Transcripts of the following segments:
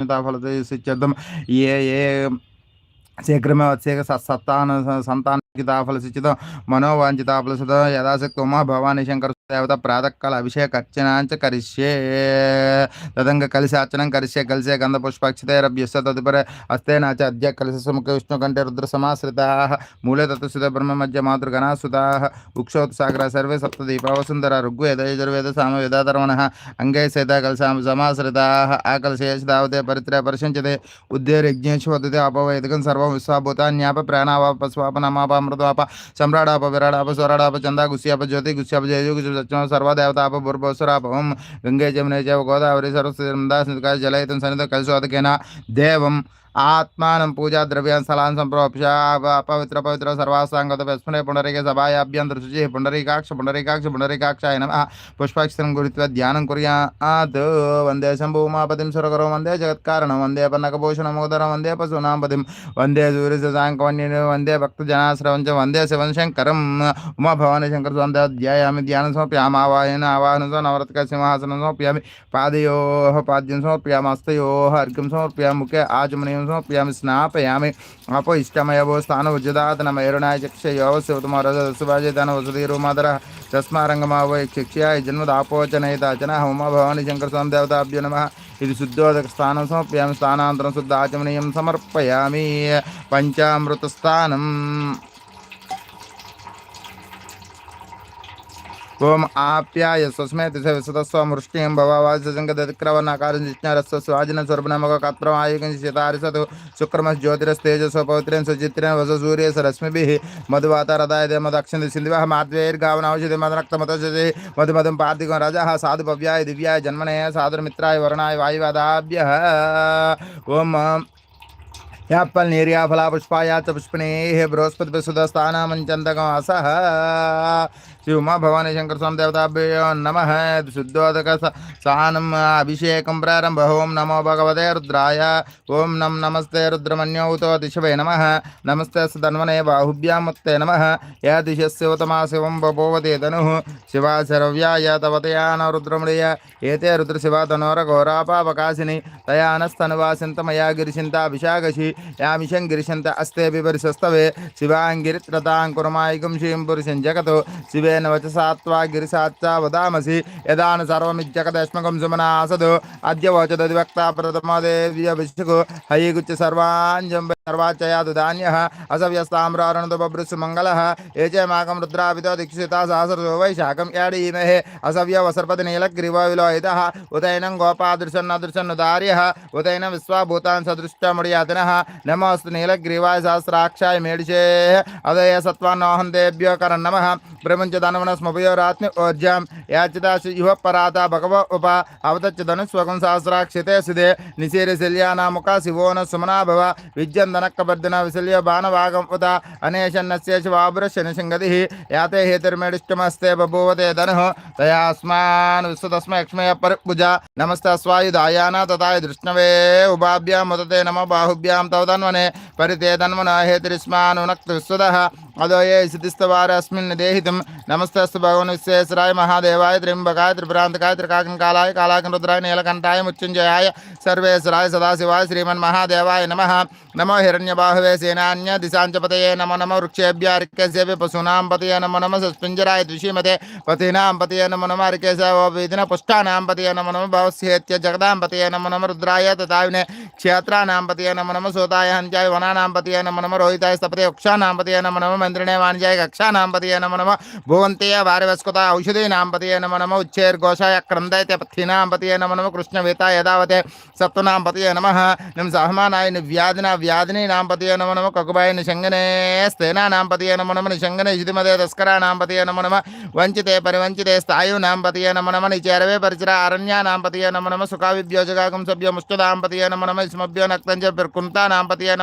ఫలసిద్ధం ఏ ఏ శీఘ్రమే వచ్చే సత్తాన సంతానకితాఫలసిచితం మనోవాంఛితాఫలసితం యథాశక్తి ఉమా భవానీ శంకర దేవత ప్రాతకాల అభిషేక అర్చనాంచ కరిష్యే తదంగ కలిసి అర్చనం కరిష్యే కలిసే గంధ పుష్పాక్షితైరభ్యస్త తదుపరి హస్తేన చ అద్య కలిసి సుముఖ విష్ణు కంటే రుద్ర సమాశ్రితా మూలే తత్వసుత బ్రహ్మ మధ్య మాతృగణాసుతా ఉక్షోత్ సాగర సర్వే సప్తదీప వసుంధర ఋగ్వేద యజుర్వేద సామ వేదాధర్మణ అంగై సేత కలిసి సమాశ్రితా ఆ కలిసేష దావతే పరిత్ర పరిశంచతే ఉద్దేర్యజ్ఞేషు వదతే అపవైదికం సర్వం విశ్వాభూతాన్యాప ప్రాణావాప స్వాప నమాప అమృతాప సమ్రాడాప విరాడాప స్వరాడాప చందా గుస్యాప జ్యోతి గుస్యాప జయజు గుసు సత్యం సర్వదేవతాప భూర్భస్వరాప గంగే జమునే చ గోదావరి సరస్వతి నర్మదా జలయితం సన్నిధ కలిసోదకేన దేవం. ఆత్మానం పూజా ద్రవ్యాన్ని స్థలాన్ని సంప్రోక్ష పవిత్ర పవిత్ర సర్వాసాంగత విస్మరే పుండరీక సభాయాభ్యంతర శుచి పుండరీకాక్ష పుండరీకాక్ష పుండరీకాక్షాయ నమ పుష్పాక్షరం గురిత్వ ధ్యానం కుర్యాత్ వందే శంభూమాపతిం సురకరం వందే జగత్కారణం వందే పన్నకభూషణమోదరం వందే పశూనాంపతిం వందే సూర్యసాంకవన్యం వందే భక్తజనాశ్రవంచ వందే శివం శంకరం ఉమా శంకర స్వామి ధ్యాయామి ధ్యానం సమర్ప్యామి ఆవాహన ఆవాహనం నవరత్క సింహాసనం సమర్ప్యామి పాదయో పాద్యం సమర్ప్యామస్తయో అర్ఘ్యం సమర్ప్యాముఖే ఆచమనీయం సమర్పయామి స్నాపయామి అపో ఇష్టమయవో స్థాన ఉజ్జదాతనమయరుణాయ చక్షయోవ శివతుమారసుభాజితన వసుధీరుమాదర తస్మారంగమావో చక్ష్యాయ జన్మదాపోచనయతాచన హోమ భవాని శంకర స్వామి దేవతాభ్యో నమ ఇది శుద్ధోదక స్థానం సమర్పయామి స్థానాంతరం శుద్ధ ఆచమనీయం సమర్పయామి. పంచామృత స్థానం ओम आप्याय सुस्मेति सदस्वृष्टिं भवाजंगदक्रवनाकारं जिज्ञारस्व स्वाजिनं स्वर्पनमकत्रमायुकं सितारिसतु शुक्रमज्योतिरस्तेजसो पवित्रेण सचित्रेण वस सूर्य सरश्मिभिः मधुवातरदायते मदक्षिण सिन्धिवः माध्वेर्गावनावशति मदरक्तमतशति मधुमधुं पार्थिकं रजः साधुभव्याय दिव्याय जन्मने साधुमित्राय वर्णाय वायुवादाभ्यः ओम या पल नीरिया फला पुष्पा या च पुष्पणे श्री उमा भवानी शंकर स्वामी देवताभ्यो नम शुद्धोदक सहानम अभिषेक प्रारंभ ओं नमो भगवते रुद्राय। ओं नम नमस्ते रुद्रमन्योतो दिशवे नम। नमस्ते सन्वने बाहुभ्यामुत्ते नम। यह दिशस्योतमा शिव बभोवते धनु शिवा शरव्याय तवतया न रुद्रमृय एते रुद्रशिवा धनोरघोरापावकाशिनि तया नस्तनुवासिन्तमया मैया यामिषं गिरिशन्त अस्ते बिपरिशस्तवे शिवाङ्गिरित्रतां कुरमायिकं श्रीं पुरुषं शिव शिवे దేవేన పురుషం జగతో శివేన వచసాత్వా గిరిసాచ్చా వదామసి యదాన సర్వమిజ్జగదశ్మకం సుమనాసదు అద్య వచదధివక్త ప్రథమదేవ్యభిషుకు హయీగుచ్చ సర్వాంజం సర్వాచయాదు ధాన్య అసవ్యస్తామ్రారణతో బభృసు మంగళ ఏచేమాకం రుద్రాపితో దీక్షిత సహస్రతో వైశాఖం యాడీమహే అసవ్య వసర్పతి నీలగ్రీవ విలోహిత ఉదయనం గోపాదృశన్నదృశన్నుదార్య ఉదయనం విశ్వాభూతాన్ సదృష్టముడియాతిన నమోస్తు నీలగ్రీవాయ సహస్రాక్షాయ మేడిషే అదయ సత్వాన్నోహం దేభ్యో కరన్ నమ ప్రపంచ दानवनस्मपयोरात्नि ओज्यां याचितासि युवः पराता भगव उप। अवतच्च धनुस्वगं सहस्राक्षिते सुधे निशीरशल्यानामुख शिवो न सुमना भव। विशल्य बाणवागम् उत। अनेशन्नस्य शिवाबुरश्य निषङ्गतिः याते हेतिर्मेडिष्टमस्ते बभूवते धनुः। तयास्मान् विश्वतस्मयक्ष्मय परिपूजा। नमस्ते स्वायुधायान तथा दृष्णवे उभाभ्यां तव तन्वने। परिते तन्मनः हेतिरिस्मानुनक्त विश्वतः अदो ये सिद्धिस्तवार अस्मिन् देहितुं नमस्तस्तु भगवन् विश्वेश्वराय महादेवाय त्रिम्बकाय कालाय त्रिकाकङ्कालाय कालाकरुद्राय नीलकंठाय मृत्युंजयाय सर्वेश्वराय सदाशिवाय श्रीमन्महादेवाय नमः नमो हिरण्यबाहवे सेनान्य दिशाञ्चपतये नमो नमो वृक्षेभ्य अर्कस्यपि पशूनां पतये नमो नमः सस्पिंजराय द्विषीमते पतीनां पतये नमो नमः अर्केशवेदिन पुष्टानां पतये नमो नम भवस्येत्य जगदां पतये नमो नम रुद्राय तथाविने क्षेत्राणां पतये नमो नम सोताय हंजाय वनानां पतये नमो नम रोहिताय स्तपते वृक्षाणां पतये नमो नमः వృక్షానాం పతయే నమో నమ మంత్రిణే వాణిజ్యాయ కక్షానాం పతయే నమో నమ భువంతేయ వారవస్కృత ఔషధీనాం పతయే నమో నమ ఉచ్చేర్ఘోషాయ క్రందయతే పథీనాం పతయే నమో నమ కృష్ణవేతాయ యదావతే సప్తనాం పతయే నమ నిం సహమానాయ వ్యాధిన వ్యాధిని నాం పతయే నమో నమ కకుబాయ నిశంగనే స్థేనానాం పతయే నమో నమ నిశంగనే శితిమదే తస్కరానాం పతయే నమో నమ వంచితే పరివంచితే స్థాయునాం పతయే నమో నమ నిచేరవే పరిచర అరణ్యానాం పతయే నమో నమ సుఖావిద్యోజగాకం సభ్య ముష్టుదాం పతయే నమో నమ ఇస్మభ్యో నక్తంజ పిర్కుంతానాం పతయే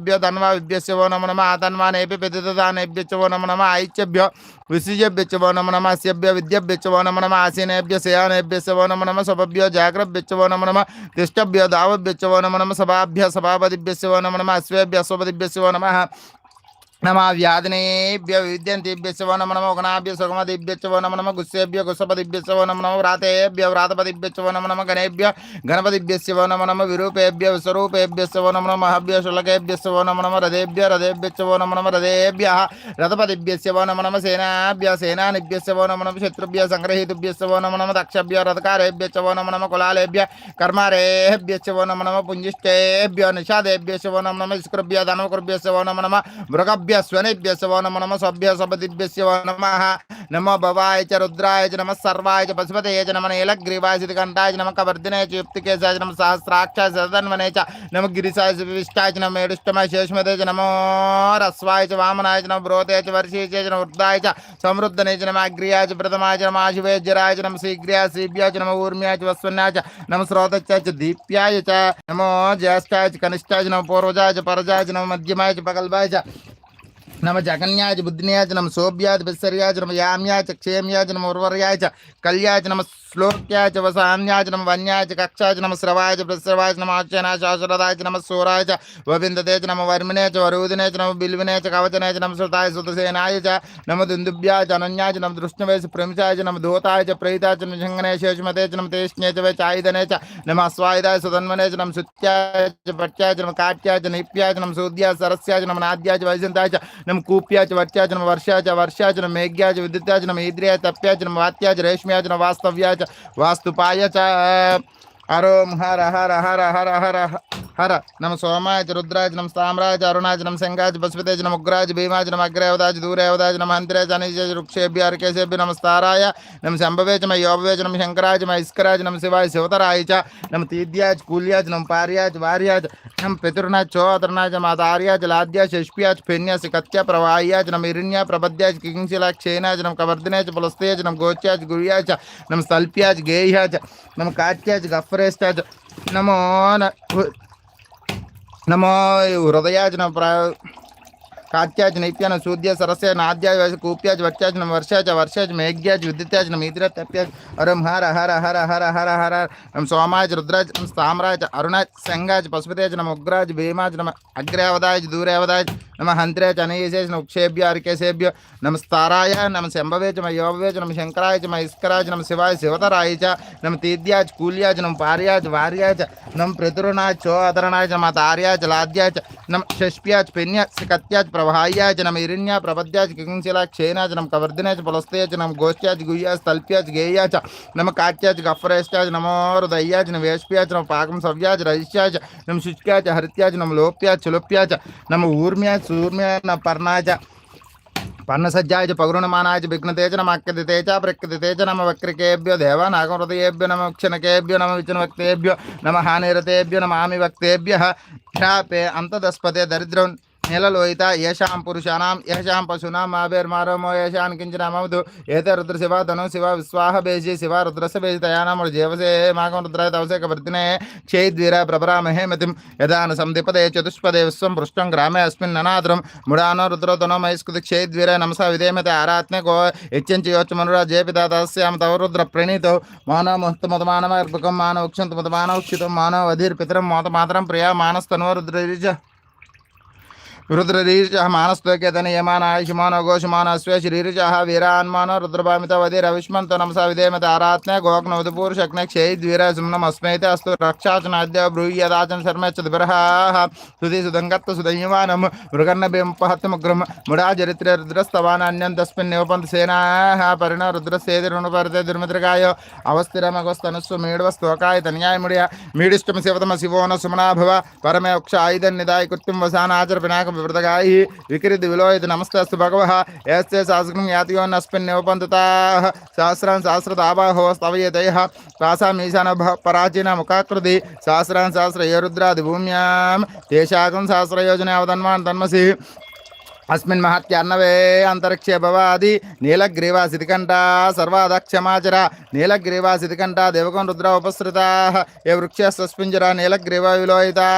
धनभ्यो धन्वा विभ्यस्य वो नम नम आतन्वानेभ्य विदितदानेभ्यश्च वो नम नम ऐच्यभ्यो विसृजभ्यश्च वो नम नम, अस्यभ्य विद्यभ्यश्च वो नम नम, आसीनेभ्य शयानेभ्यश्च वो नम नम स्वभ्यो जाग्रभ्यश्च वो नम नम, तिष्ठभ्यो धावभ्यश्च वो नम नम, सभाभ्य सभापतिभ्यश्च वो नम नम, अश्वेभ्य अश्वपतिभ्यश्च वो నమ వ్యాధినేభ్య విద్యంతిభ్యశవో నమ నమ గణాభ్య సుగమదిభ్యశవో నమ నమ గుస్సేభ్య గుసపదిభ్యశవో నమ నమ వ్రాతేభ్య వ్రాతపదిభ్యశవో నమ నమ గణేభ్య గణపతిభ్యశవో నమ నమ విరూపేభ్య విస్వరూపేభ్యశవో నమ నమ హభ్య శులకేభ్యశవో నమ నమ రథేభ్య రథేభ్యశవో నమ నమ రథేభ్య రథపతిభ్యశవో నమ నమ సేనాభ్య సేనానిభ్యశవో నమ నమ శత్రుభ్య సంగ్రహీతుభ్యశవో నమ నమ దక్షభ్య రథకారేభ్యశవో నమ నమ కులాలేభ్య కర్మారేభ్యశవో నమ నమ పుంజిష్టేభ్య నిషాదేభ్యశవో నమ నమ స్కృభ్య ధనకృభ్యశవో నమ నమ మృగభ్య సభ్య స్వనేభ్య శవో నమ నమ సభ్య సపదిభ్య శివ నమ నమో భవాయ చ రుద్రాయ చ నమ సర్వాయ చ పశుపతయ చ నమ నీలగ్రీవాయ శితికంఠాయ కంఠాయ నమ కవర్ధినాయ చ యుక్తికేశాయ నమ సహస్రాక్షాయ సదన్వనే చ నమ గిరిశాయ చ విష్టాయ చ నమ ఏడుష్టమ శేషమతే చ నమో రస్వాయ చ వామనాయ చ నమ బ్రోతే చ వర్షీయ చ నమ వృద్ధాయ చ సమృద్ధనే చ నమ అగ్రియాయ చ ప్రథమాయ చ నమ ఆశువేజ్యరాయ చ నమ శీఘ్ర్యాయ శ్రీభ్యాయ చ నమ ఊర్మ్యాయ చ వస్వన్యాయ చ నమ స్రోతచ్యాయ చ దీప్యాయ చ నమో జ్యేష్ఠాయ చ కనిష్టాయ చ నమ పూర్వజాయ చ పరజాయ చ నమ మధ్యమాయ చ పగల్భాయ చ నమ జగన్యాయ చ బుద్ధిన్యాయ చ నమ శోభ్యాయ చ బిస్సర్యాయ చ నమ యామ్యాయ చ క్షేమ్యాయ చ నమ ఉర్వర్యాయ చ నమ శ్లోక్యాయ చ వసాన్యాయ చ నమ వన్యాయ చ కక్షాయ చ నమ శ్రవాయ చ ప్రశ్రవాయ చ నమ ఆచ్యనాయ శాశ్వతాయ చ నమ సూరాయ చ వవిందతే చ నమ వర్మినే చ వరూదినే చ నమ బిల్వినే చ నమ సుతాయ సుతసేనాయ నమ దుందుభ్యాయ చ నమ దృష్ణవే చ నమ దూతాయ చ ప్రయితాయ చ నమ తేష్ణే వే చాయుధనే నమ అస్వాయుధాయ సుధన్వనే నమ సుత్యాయ చ నమ కాట్యాయ చ నమ సూద్యాయ సరస్యాయ నమ నాద్యాయ వైజంతాయ నమ కూప్యాచ చ వర్షాచ వర్షాచనం మేఘ్యాచ విద్యుత్యాచనం చ తప్యాచనం వాత్యాచ నమ వాస్తవ్యాచ చ విద్యుత్యాయ చ నమ వాస్తుపాయ చ హరోం హర హర హర హర హర. हर नम सोमाज रुद्राज नम साम्राज अरुणाज नम सिंगाज बस्पतेज नम उग्राज भीमाज नम अग्रवदाज दूरवदाज नम हंतराज अनिज वृक्षेभ्य अर्केशेभ्य नमस्ताराय नम शंभवेज मई योभवेच नम शंकराज मई इस्कराज नम शिवाय शिवतराय च नम तीद्याज कुल्याज नम पार्याज वार्याज नम पितृनाज चौधरनाज नम आदार्याज लाद्याज फिन्याज कत्या प्रवाह्याज नम इरिण्या प्रबद्याज किंशिला क्षेनाज नम कवर्धनेज पुलस्तेज नम गोच्याज गुरियाज नम सल्प्याज गेह्याज नम काच्याज गफ्रेस्ताज नमो न नमो हृदयाचन प्रा कात्याज नैत्यान सूद्य सरस्य नाद्याज कूप्याज वट्याज नम वर्षाज वर्षाज मेघ्याज विद्युत्याज नम तप्याज। अरम हर हर हर हर हर हर नम सोमाज रुद्राज नम साम्राज अरुणाज संगाज पशुपतेज नम उग्राज भीमाज नम अग्रेवदाज दूरेवदाज नम हंत्रेज अनयसेज नम उक्षेभ्य अर्केशेभ्य नम स्ताराय नम शंभवेज नम योगवेज नम शंकराज नम इस्कराज नम शिवाय शिवतराय च नम तीद्याज कूल्याज नम पार्याज वार्याज नम पृतुरणाज चोअतरणाज नम तार्याज लाद्याज नम षष्प्याज पिन्याज सिकत्याज నమ ఉక్షేభ్య అరికేశేభ్య నమ స్తారాయ నమ శంభవే చ మ యోభవే చ నమ శంకరాయ చ మ ఇస్కరాయ చ నమ శివాయ శివతరాయ చ నమ తీద్యాచ కూల్యాచ నమ పార్యాచ వార్యాచ నమ ప్రతురునాయ చో అదరణాయ చ నమ తార్యాచ లాద్యాచ నమ షష్ప్యాచ పెన్యాచ కత్యాచ ప్రవాహ్యాచ నమ ఇరణ్యా ప్రపద్యాచ కింశిలా క్షేనాచ నమ కవర్ధనాచ పులస్తయాచ నమ గోష్ట్యాచ గుయ్యాచ తల్ప్యాచ గేయాచ నమ కాట్యాచ గఫ్రేష్టాచ నమో హృదయ్యాచ నమ వేష్ప్యాచ నమ పాకం సవ్యాచ రజిష్యాచ నమ శుష్క్యాచ హరిత్యాచ నమ లోప్యాచ చులుప్యాచ నమ ఊర్మ్యాచ సూర్మ్యా నమ పర్ణాచ పర్ణసజ్జాయ చ పగురుణమానాయ చ విఘ్నతేజ నమ అక్యతే చ ప్రకృతితే చ నమ వక్రికేభ్యో దేవ నాగహృదయేభ్యో నమ క్షణకేభ్యో నమ విచనవక్తేభ్యో నమ హానిరతేభ్యో నమ ఆమి వక్తేభ్య ఖ్యాపే అంతదస్పతే దరిద్రం నీలలోహిత ఏషాం పురుషాణం ఏషాం పశూనాం ఆభిర్మారమో ఏషాన్ కించిన మమదు ఏతే రుద్ర శివ ధను శివ విశ్వాహ బేజి శివ రుద్రస్య బేజి తయానామ జీవసే మాకం రుద్రాయ తవసేక వర్ధినే క్షేద్వీర ప్రభరామహే మతిం యదాన సందిపదే చతుష్పదే విశ్వం పృష్టం గ్రామే అస్మిన్ ననాద్రం ముడానో రుద్రోధనో మైస్కృతి క్షేద్వీర నమస విధేమతే ఆరాత్నే కో యచ్చంచి యోచ మనురా జేపిత తస్యాం తవ రుద్ర ప్రణీతో మానవ ముహత మతమానవ అర్పకం మానవ ఉక్షంత మతమానవ ఉక్షితం మానవ అధీర్ పితరం మోత మాత్రం ప్రియా మానస్తనవ రుద్ర रुद्ररीर्षः मानस्त्वकेतनयमानायुषमानो घोषमानस्वे श्रीर्षः वीरान्मानो रुद्रभामित वधिरविष्मन्तो नमसा विधेमतारात्म्य गोग्नोदपूर्षक्ने क्षयिद्वीरसुम्नमस्मैते अस्तु रक्षाचनाद्य ब्रूयदाचं शर्मे चतुर्भरः सुधि सुदङ्गत्त सुदयमानं मृगन्नबिम्पहत्यमुग्रं मुडाचरित्रे रुद्रस्तवानान्यं दुर्मृगाय सेनाः परिण रुद्रस्येतिरुणुपरते दुर्मित्रकाय मुड़िया मीडिष्टम शिवतम शिवो न सुमना भव परमे वक्षाधन निधाय कृत्यम वसान आचर पिनाक పరిణ రుద్రసేది రుణపరితే దుర్మిత్రకాయ అవస్థిరమగస్తనుస్సు మేడవస్తోకాయ తన్యాయముడియ మీడిష్టమ శివతమ శివోన వివృతగాయి వికృతి విలోహిత నమస్తస్తు భగవః ఏస్తే శాస్త్రం యాతియోన్నస్మిన్ నివపంతుతా సహస్రాన్ సహస్రతాబాహో స్తవయతయ తాసాం ఈశాన పరాచీన ముఖాకృతి. సహస్రాన్ సహస్ర ఏ రుద్రాది భూమ్యాం. తేషాకం సహస్రయోజన అవధన్వాన్ తన్మసి. అస్మిన్ మహత్యన్నవే అంతరిక్షే భవాది నీలగ్రీవా సితికంఠ సర్వాదక్షమాచర నీలగ్రీవా సితికంఠ దేవకం రుద్ర ఉపసృతా ఏ వృక్ష సస్పింజర నీలగ్రీవ విలోయితా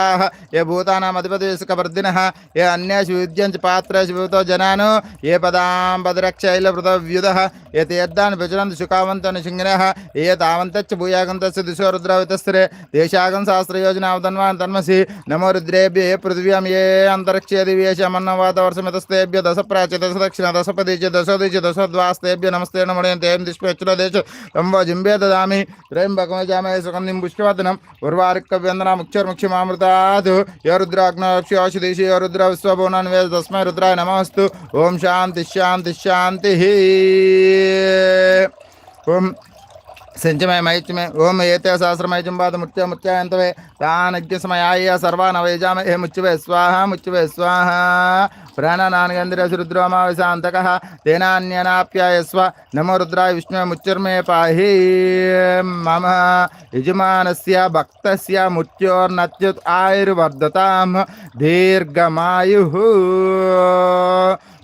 ఏ భూతానాం అధిపతికవర్ధిన ఏ అన్యేషు విద్యంచ పాత్రేషు విభూతో జనాను ఏ పదాం పదరక్షైల వృతవ్యుధ ఏ తీర్థాన్ని విచరంతి శుకావంత నిశింగిన ఏ తావంతచ్చ భూయాగంతస్య దిశో రుద్రావితస్త్రే దేశాగం సహస్రయోజన అవధన్వాన్ తన్మసి నమో రుద్రేభ్య ఏ పృథివ్యాం ఏ అంతరిక్షే దివ్యేశమన్న వాతవర్షమిత నమస్తేభ్య దశ ప్రాచ్య దశ దక్షిణ దశ పదీచ దశ ద్వాస్తేభ్య నమస్తే నమణయంతే ఏం దిష్పేచ్చుదేశ తంబో జింబే దదామి. త్రయంబకమజామే సుగంధిం పుష్పవదనం ఉర్వారిక్కవ్యందన ముఖ్యర్ముఖ్యమామృతాదు యో రుద్రాగ్నక్షి ఔషధీషి యో రుద్ర విశ్వభువనాన్ వేద తస్మై రుద్రాయ నమస్తు. ఓం శాంతి శాంతి శాంతి ఓం సంచమే మైత్యమే ఓం ఏతే సహస్రమయ జంబాద ముత్య ముత్యాయంతవే తానజ్ఞసమయాయ సర్వానవైజామ హే ముచ్చువే స్వాహ ముచ్చువే స్వాహ ప్రాణనానగంధిరసురుద్రోమావిశాంతక తేనాన్యనాప్యాయస్వ నమో రుద్రాయ విష్ణు ముచ్చుర్మే పాహి మమ యజమానస్య భక్తస్య ముత్యోర్నత్యుత్ ఆయుర్వర్ధతాం దీర్ఘమాయు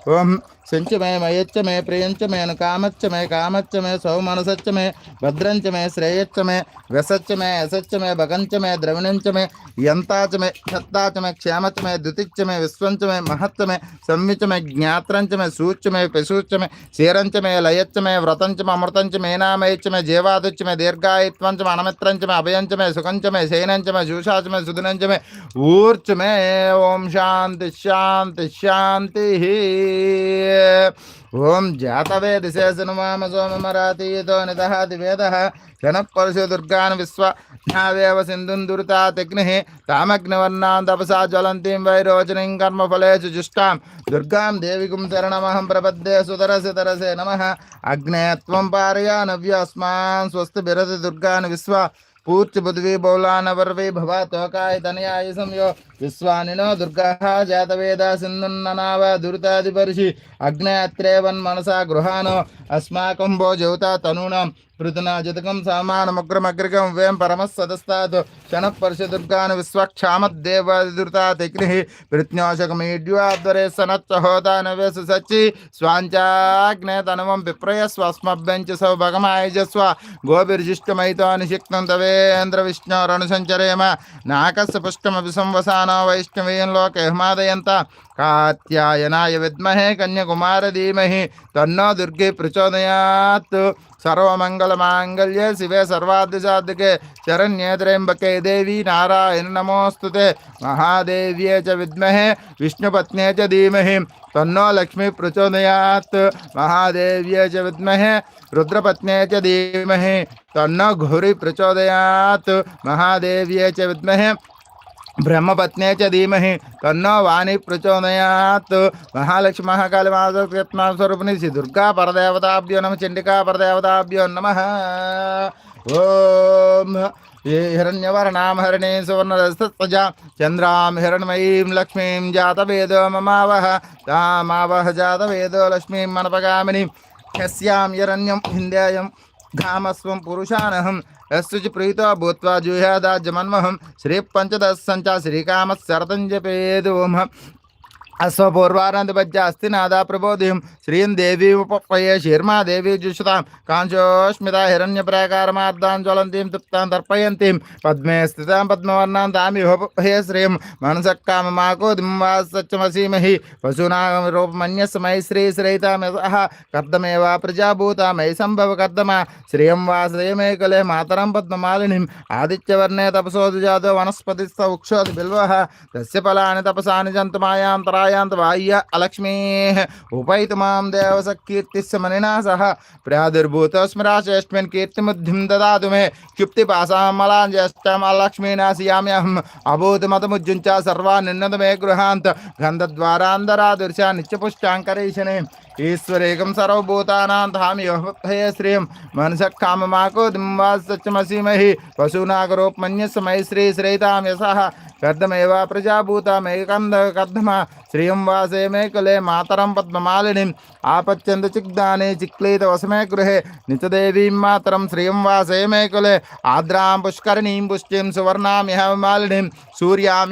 ఓం सिंच मे, मयच्च मे प्रियंच मे, अनुकामच्च मे, कामच्च मे, सौमनसच्च मे भद्रंच मे, श्रेयच्च मे, व्यसच्च मे, असच्च मे भगंच मे द्रविणंच मे यंताच मे, छत्ताच मे क्षेमच मे, द्युतिच्च मे विश्वंच मे महत्व मे संयुच मे ज्ञात्रंच मे सूच मे पिशुच मे शेरंच मे, लयच्च मे व्रतंच मे अमृतंच मेनामयच्च मे, जेवादुच्च मे दीर्घायित्वंच मे अनमित्रंच मे अभयंच मे सुखंच मे शयनंच मे, जूषाच मे सुदिनंच मे ऊर्च मे। ओम शांति शांति शांति। ही ओम जातवे दिशे नमाम सोमरातीतो निदहाति वेदः शनः परशु दुर्गान् विश्वनावेव सिन्धुं दुरितातिग्निः तामग्निवर्णां तपसा ज्वलन्तीं वैरोचनीं कर्मफलेषु जुष्टां दुर्गां देविकुं शरणमहं प्रपद्ये सुतरसे तरसे नमः। अग्ने त्वं पारयानव्यास्मान् स्वस्तिभिरति दुर्गान् विश्वा। पूर्ति पृथ्वी बौलानवर्वै भवा त्वकाय तनयाय संयो విశ్వానినో దుర్గः జాతవేద సింధున్ననావ దురితాదిపరిషి అగ్నేత్రేవన్ మనసా గృహానో అస్మాకం భో జ్యోతా తనూనాం పృతునా జతకం సామానమగ్రమగ్రగం వేం పరమస్సదస్తాత్ క్షణపర్షదుర్గాన్ విశ్వక్షామద్దేవదుర్తాతిగ్నిః పృత్న్యోషకమీడ్యాద్వరే సనచ్చ హోతానవేసు సచ్చి స్వాంచాగ్నే తనువం విప్రయస్వస్మభ్యంచ సౌ భగమాయజస్వ గోభిర్జిష్టమైతో నిషిక్తం తవేంద్ర విష్ణోరనుసంచరేమ నాకస్య పుష్టమపి సంవసానో नो वैष्णव लोक हुमादयन्त। कायनाय विद्महे कन्याकुमार धीमहि। तन्नो दुर्गे प्रचोदयात्। मंगल्ये शिवे सर्वाधिसाधिके शरण्ये त्र्यम्बके देवी नारायण नमोस्तुते महादेव महादेव्ये च विद्महे, विष्णुपत्न्ये च धीमहि। तन्नो लक्ष्मी प्रचोदयात्। महादेव्ये च विद्महे, रुद्रपत्न्ये च धीमहि। तन्नो घोरी प्रचोदयात्। महादेव्ये च विद्महे బ్రహ్మపత్నే చ ధీమహి తన్నో వాణి ప్రచోదయాత్ మహాలక్ష్మి మహాకాళి మహాస్వరూపిణి శ్రీ దుర్గా పరదేవతాభ్యో నమ చండికా పరదేవతాభ్యో నమ ఓం హిరణ్యవర్ణాం హరిణీ సువర్ణరస్తజ చంద్రాం హిరణ్మయీం లక్ష్మీం జాతవేదో మమావహ తామావహ జాతవేదో లక్ష్మీం మనపగామిని యస్యాం హిరణ్యం హిందేయం कामस्व पुरुषानहं। यस्तु च प्रीतो भूत्वा जुह्यादाजमन्महं श्रीपञ्चदशं च श्रीकामस्सर्दं जपेदोमः अश्वपूर्वानंदपच अस्थिनाद प्रबोधि श्री देवी उपये शीर्मा देवी जुषुता कांचोस्मता हिण्यप्रकार ज्वलती तृप्ता तर्पयती पद्मे स्थित पद्मवर्ण दामीपये श्री मनस काम माकोदीम वाचमसीमह श्री श्रेयता मह कर्दमे वा प्रजाभूता मयि संभव कर्दमा श्रिय वा श्रेयमे कले मातर पद्मिनी आदित्यवर्णे तपसोजा वनस्पति सौक्षोति बिल्व तस् फला तपसा जंतुमायांतराय छायां तवाह्य अलक्ष्मीः उपैतुमां देवसकीर्तिस्य मनिना सह प्रादुर्भूत प्रादुर्भूतस्मराचेष्टमिन् कीर्तिमुद्धिं ददातु मे क्षिप्तिपासामलाञ्जेष्टम् अलक्ष्मीनाशियाम्यहम् अभूतमतमुज्जुञ्च सर्वान्निन्नतमे गृहान्त। गन्धद्वारान्तरादृशा नित्यपुष्टाङ्करेशने ईश्वरेकं सर्वभूतानां धाम योहय श्रियं मनसः काममाको दिम्वासचमसीमहि पशूनागरोपमन्यसमयि श्रीश्रयितां यशः कद्दमेव प्रजाभूतामेकन्दकद्धमा श्रीयंवासे मे कुले मातरं पद्ममालिनीम् आपच्यन्तचिग्दाने चिक्लेत वसमे गृहे। नितदेवीं मातरं श्रियं वासे मे कले। आद्रा पुष्करणीं पुष्टि सुवर्णा यः मालिनीं सूर्यां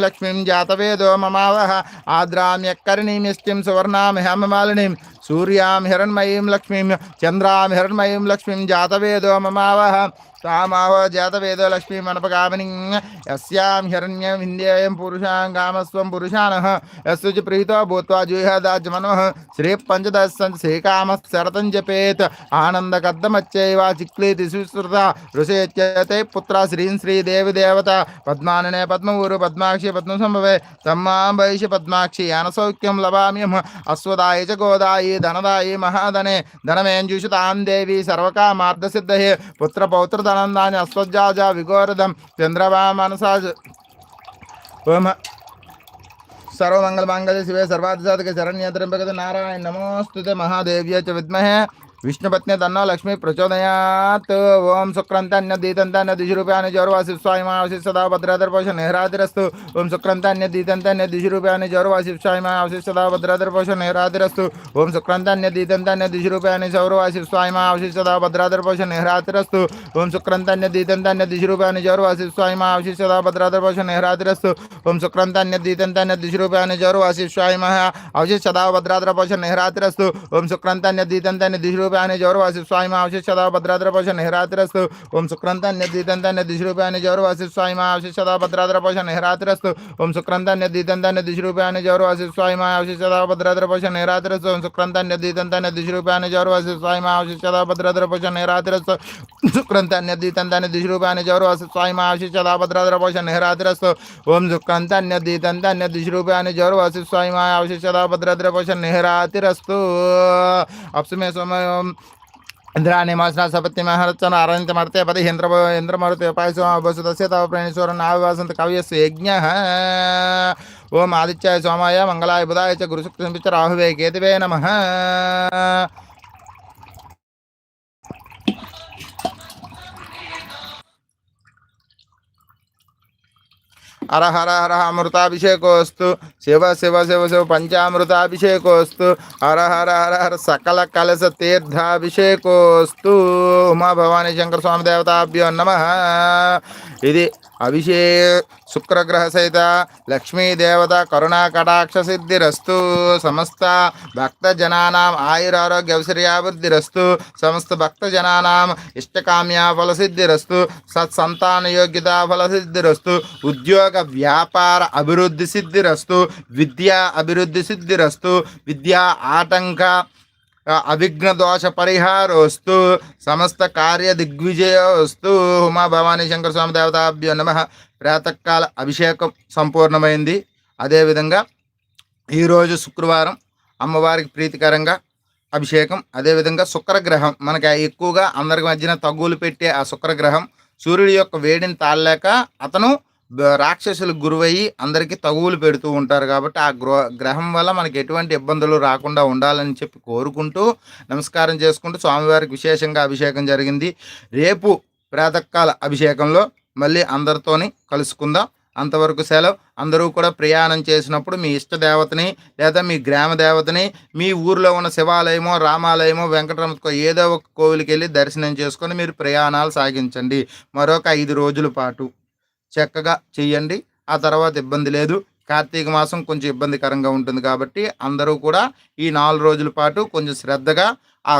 लक्ष्मी जातवेदो ममावः आद्रां यक्करणीं सुवर्णा हेमालिनी ह्यं मालिनीं लक्ष्मी हिरण्मयीं लक्ष्मीं लक्ष्मी जातवेदो ममावः ఆద్రామ్యకరిణీం జాతవేదో మమావహ తామాహో జాతవేదో లక్ష్మీ మనపగామిని యస్యాం హిరణ్యం వింధ్యేయం పురుషాం కామస్వం పురుషానః. యస్సు ప్రీతో భూత్వా జుహదాజ్మనః శ్రీ పంచదశ శ్రీకామ శరతం జపేత్. ఆనందకద్దమచ్చైవ చిక్లీతి సుశ్రుత. ఋషేత్యతే పుత్ర శ్రీం శ్రీదేవి దేవత. పద్మాననే పద్మూరు పద్మాక్షి పద్మ సంభవే తమ్మాంబైషి పద్మాక్షి యానసౌఖ్యం లభామ్యం అశ్వదాయ చ గోదాయి ధనదాయి మహాధనే. ధనమేంజుషుతాం దేవి సర్వకామార్థసిద్ధహే పుత్ర పౌత్రధనందాని అశ్వజాజ విఘోరదం చంద్రమా మనసా ఓమ. సర్వమంగళమాంగళ్య శివే సర్వాధిసాధక శరణ్యత్రంబగత నారాయణ నమోస్తుతే మహాదేవ్య చ విద్మహే. विष्णुपत्न्यन्नो लक्ष्मी प्रचोदयात ओम शुक्रन्तान्य दीतन्तान्य द्विजरूप्याणि जौरवासि स्वायमावसि सदा भद्रादर्पोष नेहरादिरस्तु ओम शुक्रन्तान्य दीतन्तान्य द्विजरूप्याणि जौरवासि स्वायमावसि सदा भद्रादर्पोष नेहरादिरस्तु ओम शुक्रन्तान्य दीतन्तान्य द्विजरूप्याणि जौरवासि स्वायमावसि सदा भद्रादर्पोष नेहरादिरस्तु ओम शुक्रन्तान्य दीतन्तान्य द्विजरूप्याणि जौरवासि स्वायमावसि सदा भद्रादर्पोष नेहरादिरस्तु ओम शुक्रन्तान्य दीतन्तान्य द्विजरूप्याणि जौरवासि स्वायमः अवशि सदा भद्रादर्पोष नेहरादिरस्तु ओम शुक्रन्तान्य दीतन्तान्य द्विजरूप शुक्रान्तान्यद्रूपाणि सदा भद्राद्र भद्राद्रपश निहरातिरस्तु ओम शुक्रान्तान्यद्विदन्तान्यद्विश्रूपाणि सदा भद्राद्र भद्राद्रपश निहरातिरस्तु ओम शुक्रान्तान्यद्विदन्तान्यद्विश्रूपाणि सदा भद्राद्र भद्राद्रपश निहरातिरस्तु ओम शुक्रान्तान्यद्विदन्तान्यद्विश्रूपाणि जौरवासि स्वायमावशिषदा भद्राद्रपश निहरातिरस्तु शुक्रान्तान्यद्विदन्तान्यद्विश्रूपाणि सदा भद्राद्र भद्राद्रपश निहरातिरस्तु ओम शुक्रान्तान्यद्विदन्तान्यद्विश्रूपाणि जौरवासि स्वायमावशिषदा भद्राद्रपश निहरातिरस्तु समय सोमय ఓం శుక్రంతాన్యదీతంతాన్య దిశరూపాన్ని సపత్తి మహరచన అరణ్య మర్తే పది ఇంద్ర ఇంద్రమరుతే పాయసం వసుదస్య తవ ప్రణీశ్వర నావివాసంత కవ్యస్ యజ్ఞ ఓం ఆదిత్యాయ సోమాయ మంగళాయ బుధాయ చ గురుశుక్ర రాహువే కేతువే నమ హర హర హర అమృతాభిషేకోస్తు శివ శివ శివ శివ పంచామృతాభిషేకోస్తు. హర హర హర హర సకల కలస తీర్థాభిషేకోస్తు. ఉమా భవానీ శంకర స్వామి దేవతాభ్యో నమ. ఇది అభిషే శుక్రగ్రహ సహిత లక్ష్మీదేవత కరుణా కటాక్ష సిద్ధిరస్తు సమస్త భక్త జనానాం ఆయురారోగ్య ఐశ్వర్యాభివృద్ధిరస్తు సమస్త భక్త జనానాం ఇష్టకామ్య ఫలసిద్ధిరస్తు సత్సంతాన యోగ్యత ఫలసిద్ధిరస్తు ఉద్యోగ వ్యాపార అభివృద్ధి సిద్ధిరస్తు విద్యా అభివృద్ధి సిద్ధిరస్తు విద్యా ఆటంక అవిఘ్న దోష పరిహారోస్తు సమస్త కార్య దిగ్విజయోస్తు ఉమా భవానీ శంకర స్వామి దేవతాభ్యో నమ. ప్రాతకాల అభిషేకం సంపూర్ణమైంది. అదేవిధంగా ఈరోజు శుక్రవారం అమ్మవారికి ప్రీతికరంగా అభిషేకం. అదేవిధంగా శుక్రగ్రహం. మనకి ఎక్కువగా అందరికి మధ్యన తగ్గులు పెట్టే ఆ శుక్రగ్రహం సూర్యుడి యొక్క వేడిని తాళలేక అతను రాక్షసులకు గురువయ్యి అందరికీ తగువులు పెడుతూ ఉంటారు కాబట్టి ఆ గ్రహ గ్రహం వల్ల మనకి ఎటువంటి ఇబ్బందులు రాకుండా ఉండాలని చెప్పి కోరుకుంటూ నమస్కారం చేసుకుంటూ స్వామివారికి విశేషంగా అభిషేకం జరిగింది. రేపు ప్రాతకాల అభిషేకంలో మళ్ళీ అందరితోని కలుసుకుందాం. అంతవరకు సెలవు. అందరూ కూడా ప్రయాణం చేసినప్పుడు మీ ఇష్ట దేవతని లేదా మీ గ్రామ దేవతని మీ ఊర్లో ఉన్న శివాలయమో రామాలయమో వెంకటరమకో ఏదో ఒక కోవిలికి వెళ్ళి దర్శనం చేసుకొని మీరు ప్రయాణాలు సాగించండి. మరొక ఐదు రోజుల పాటు. చక్కగా చేయండి ఆ తర్వాత ఇబ్బంది లేదు. కార్తీక మాసం కొంచెం ఇబ్బందికరంగా ఉంటుంది కాబట్టి అందరూ కూడా ఈ నాలుగు రోజుల పాటు కొంచెం శ్రద్ధగా ఆ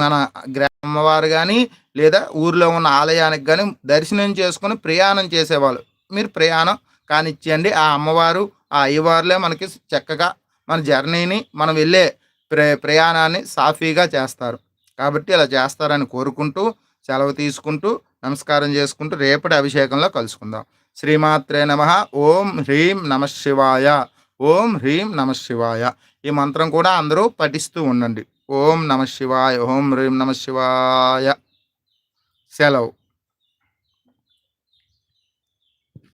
మన గ్రామవారు కానీ లేదా ఊర్లో ఉన్న ఆలయానికి కానీ దర్శనం చేసుకొని ప్రయాణం చేసేవాళ్ళు. మీరు ప్రయాణం కానిచ్చేయండి. ఆ అమ్మవారు ఆ అయ్యవారులే మనకి చక్కగా మన జర్నీని మనం వెళ్ళే ప్ర ప్రయాణాన్ని సాఫీగా చేస్తారు. కాబట్టి అలా చేస్తారని కోరుకుంటూ సెలవు తీసుకుంటూ నమస్కారం చేసుకుంటూ రేపటి అభిషేకంలో కలుసుకుందాం. శ్రీమాత్రే నమ. ఓం హ్రీం నమ శివాయ. ఓం హ్రీం నమ శివాయ. ఈ మంత్రం కూడా అందరూ పఠిస్తూ ఉండండి. ఓం నమ శివాయ. ఓం హ్రీం నమ శివాయ. సెలవు.